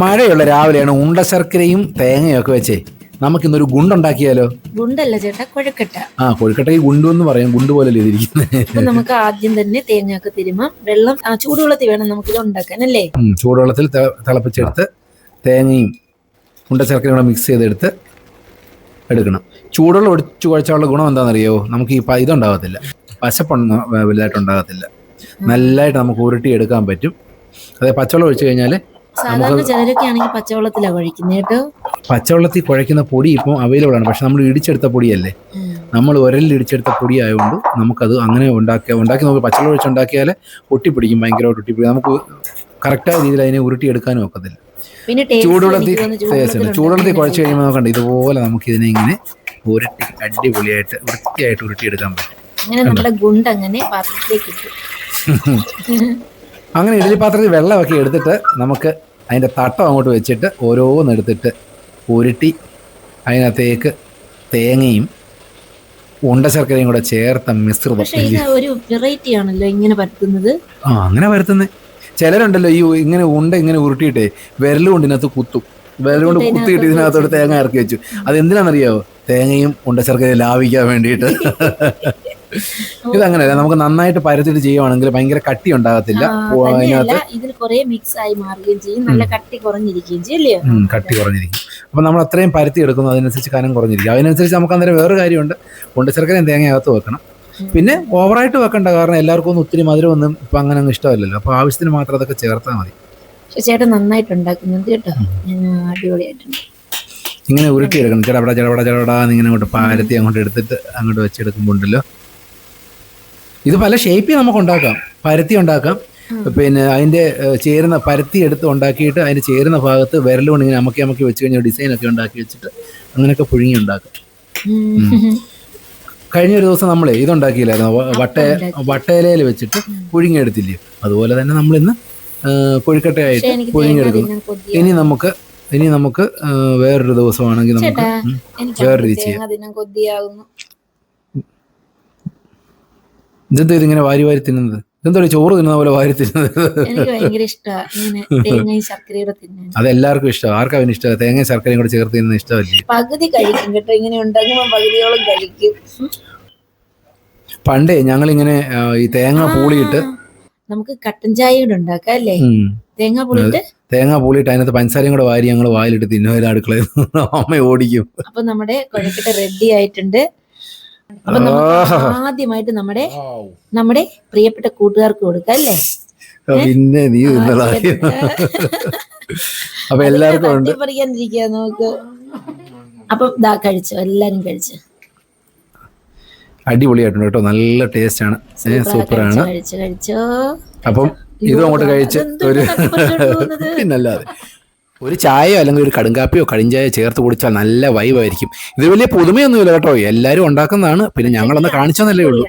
മഴയുള്ള രാവിലെയാണ് ഉണ്ട ശർക്കരയും തേങ്ങയും ഒക്കെ വെച്ചേ. നമുക്കിന്നൊരു ഗുണ്ടുണ്ടാക്കിയാലോ? ഗുണ്ടല്ല ചേട്ടാ കൊഴുക്കട്ട. ആ കൊഴുക്കട്ടയ്ക്ക് ഗുണ്ടു എന്ന് പറയും. ഗുണ്ടു പോലല്ലേ ഇതിരിക്കുന്നത് അപ്പൊ നമുക്ക് ആദ്യം തന്നെ തേങ്ങയൊക്കെ തിരുമാം. വെള്ളം ആ ചൂടുവെള്ളത്തിൽ വേണം നമുക്ക് ഇത് ഉണ്ടാക്കാൻ അല്ലേ? ചൂടുവെള്ളത്തിൽ തിളപ്പിച്ചെടുത്ത് തേങ്ങയും ഉണ്ട ശർക്കരയും കൂടെ മിക്സ് ചെയ്തെടുത്ത് എടുക്കണം. ചൂടുവെള്ളം ഒടിച്ചു കുഴച്ചുള്ള ഗുണം എന്താണെന്നറിയോ? നമുക്ക് ഈ ഇതുണ്ടാകത്തില്ല. പശപ്പൊന്നും വലുതായിട്ട് ഉണ്ടാകത്തില്ല നല്ലതായിട്ട് നമുക്ക് ഉരുട്ടി എടുക്കാൻ പറ്റും. അതെ പച്ചവെള്ളം ഒഴിച്ചു കഴിഞ്ഞാൽ സാധാരണ ചിലരൊക്കെ ആണെങ്കിൽ പച്ചവെള്ളത്തിലാണ് കുഴക്കുന്നത് കേട്ടോ? പച്ചവെള്ളത്തിൽ കുഴക്കുന്ന പൊടി ഇപ്പം അവൈലബിൾ ആണ്. പക്ഷെ നമ്മൾ ഇടിച്ചെടുത്ത പൊടിയല്ലേ? നമ്മൾ ഉരലിൽ ഇടിച്ചെടുത്ത പൊടി ആയതുകൊണ്ട് നമുക്കത് അങ്ങനെ ഉണ്ടാക്കിയ ഉണ്ടാക്കി നമുക്ക് പച്ചവെള്ളം ഒഴിച്ച് ഉണ്ടാക്കിയാൽ ഒട്ടിപ്പിടിക്കും ഭയങ്കരമായിട്ട് ഒട്ടിപ്പിടിക്കും നമുക്ക് കറക്റ്റായ രീതിയിൽ അതിനെ ഉരുട്ടിയെടുക്കാനും ഒക്കത്തില്ല. ചൂടുവെള്ളത്തിൽ ചൂടുവെള്ളത്തിൽ കുഴച്ച് കഴിയുമ്പോൾ നോക്കണ്ട. ഇതുപോലെ നമുക്ക് ഇതിനെ ഇങ്ങനെ ഉരുട്ടി അടിപൊളിയായിട്ട് വൃത്തിയായിട്ട് ഉരുട്ടിയെടുക്കാൻ പറ്റും. അങ്ങനെ നമ്മുടെ ഗുണ്ട് അങ്ങനെ പാത്രത്തിലേക്ക് ഇട്ടു. അങ്ങനെ ഇഡലി പാത്രത്തിൽ വെള്ളമൊക്കെ എടുത്തിട്ട് നമുക്ക് അതിന്റെ തട്ടം അങ്ങോട്ട് വെച്ചിട്ട് ഓരോന്ന് എടുത്തിട്ട് ഉരുട്ടി അതിനകത്തേക്ക് തേങ്ങയും ഉണ്ട ശർക്കരയും കൂടെ ചേർത്ത മിശ്രിതം ഒരു വെറൈറ്റി ആണല്ലോ ഇങ്ങനെ പരത്തുന്നത്. ആ അങ്ങനെ ചിലരുണ്ടല്ലോ ഈ ഇങ്ങനെ ഉണ്ട ഇങ്ങനെ ഉരുട്ടിയിട്ടേ വിരലുകൊണ്ട് ഇതിനകത്ത് കുത്തും. വിരലുകൊണ്ട് കുത്തിയിട്ട് ഇതിനകത്തോട്ട് തേങ്ങ ഇറക്കി വെച്ചു. അത് എന്തിനാണെന്നറിയാവോ തേങ്ങയും ഉണ്ട ശർക്കരയും ലാഭിക്കാൻ വേണ്ടിയിട്ട്. ഇതങ്ങനെയല്ല നമുക്ക് നന്നായിട്ട് പരത്തിട്ട് ചെയ്യുവാണെങ്കിൽ ഭയങ്കര കട്ടി ഉണ്ടാകത്തില്ല. ഇതിൽ കുറെ മിക്സ് ആയി മാറുകയും ചെയ്യും. നല്ല കട്ടി കുറഞ്ഞിരിക്കുകയും ചെയ്യും കട്ടി കുറഞ്ഞിരിക്കും. അപ്പൊ നമ്മൾ അത്രയും പരത്തി എടുക്കുന്നു അതിനനുസരിച്ച് കനം കുറഞ്ഞിരിക്കും. അതിനനുസരിച്ച് നമുക്ക് അന്നേരം വേറെ കാര്യമുണ്ട്. ഉണ്ട തേങ്ങ തേങ്ങയകത്ത് വെക്കണം. പിന്നെ ഓവറായിട്ട് വെക്കണ്ട കാരണം എല്ലാവർക്കും ഒന്നും ഒത്തിരി മധുരമൊന്നും ഇപ്പൊ അങ്ങനെ അങ്ങ് ഇഷ്ടമല്ലല്ലോ. അപ്പൊ ആവശ്യത്തിന് മാത്രം അതൊക്കെ ചേർത്താൽ മതി. ഇങ്ങനെ ചേട്ടൻ നന്നായിട്ട് ഉണ്ടാക്കുന്നുണ്ട് കേട്ടോ. അടിപൊളിയായിട്ടുണ്ട്. ഇങ്ങനെ ഉരുട്ടിയെടുക്കണം. ചടപട ചടപടാന്ന് ഇങ്ങനെ അങ്ങോട്ട് പാരത്തി അങ്ങോട്ട് എടുത്തിട്ട് അങ്ങോട്ട് വെച്ചെടുക്കുമ്പോൾ ഉണ്ടല്ലോ ഇത് പല ഷേപ്പിൽ നമുക്ക് ഉണ്ടാക്കാം പരത്തി ഉണ്ടാക്കാം. പിന്നെ അതിന്റെ ചേരുന്ന പരത്തി എടുത്ത് ഉണ്ടാക്കിയിട്ട് അതിന് ചേരുന്ന ഭാഗത്ത് വിരലുകൊണ്ട് ഇങ്ങനെ അമക്കി അമക്കി വെച്ച് കഴിഞ്ഞാൽ ഡിസൈൻ ഒക്കെ ഉണ്ടാക്കി വെച്ചിട്ട് അങ്ങനെയൊക്കെ പുഴുങ്ങി ഉണ്ടാക്കാം. കഴിഞ്ഞ ഒരു ദിവസം നമ്മളെ ഇതുണ്ടാക്കിയില്ലായിരുന്നു വട്ട വട്ടയിലയിൽ വെച്ചിട്ട് പുഴുങ്ങിയെടുത്തില്ലേ? അതുപോലെ തന്നെ നമ്മൾ ഇന്ന് കൊഴുക്കട്ടയായിട്ട് പുഴുങ്ങിയെടുക്കുന്നു ഇനി നമുക്ക് ഇനി നമുക്ക് വേറൊരു ദിവസമാണെങ്കിൽ നമുക്ക് വേറൊരു രീതി ചെയ്യാം. ഇതെന്താ ഇതിങ്ങനെ വാരി വാരി തിന്നുന്നത്? ഇതെന്താ ചോറ് തിന്നുന്ന പോലെ വാരി തിന്നുന്നത്? എനിക്ക് എല്ലാവർക്കും തേങ്ങയും ഇഷ്ടം. ആർക്കാ അവന് ഇഷ്ടം? തേങ്ങ ശർക്കരയും കൂടെ ചേർത്ത് തിന്നുന്ന ഇഷ്ടമല്ലേ? പകുതി കഴിക്കും കേട്ടോ. ഇങ്ങനെ ഉണ്ടാക്കുമ്പോൾ പകുതിയോളം കഴിക്കും. പണ്ടേ ഞങ്ങൾ ഇങ്ങനെ ഈ തേങ്ങ പൂളിയിട്ട് നമുക്ക് കട്ടൻ ചായ കൂടെ ഉണ്ടാക്കാം അല്ലേ? തേങ്ങ പൂളിട്ട് തേങ്ങ പൂളിയിട്ട് അതിനകത്ത് പഞ്ചസാരയും കൂടെ വാരി ഞങ്ങൾ വായിലിട്ട് തിന്നുവരും അടുക്കളയിൽ അമ്മ ഓടിക്കും. അപ്പൊ നമ്മുടെ കുഴക്കട്ട റെഡി ആയിട്ടുണ്ട്. അപ്പൊ നമുക്ക് ആദ്യമായിട്ട് നമ്മുടെ നമ്മുടെ പ്രിയപ്പെട്ട കൂട്ടുകാർക്ക് കൊടുക്കാം അല്ലേ? പിന്നെ നീ അപ്പൊ എല്ലാവർക്കും ഉണ്ട്. നോക്ക് അപ്പൊ ഇതാ കഴിച്ചു എല്ലാരും കഴിച്ചു. അടിപൊളിയായിട്ടുണ്ട് കേട്ടോ നല്ല ടേസ്റ്റ് ആണ്. സൂപ്പറാണ്. കഴിച്ചു കഴിച്ചോ അപ്പം ഇതും അങ്ങോട്ട് കഴിച്ച് ഒരു പിന്നല്ലാതെ. ഒരു ചായയോ അല്ലെങ്കിൽ ഒരു കടുങ്കാപ്പിയോ കടിഞ്ചായോ ചേർത്ത് കുടിച്ചാൽ നല്ല വൈവായിരിക്കും ഇത് വലിയ പുതുമയൊന്നുമില്ല കേട്ടോ. എല്ലാവരും ഉണ്ടാക്കുന്നതാണ്. പിന്നെ ഞങ്ങളൊന്ന് കാണിച്ചെന്നല്ലേ ഉള്ളൂ.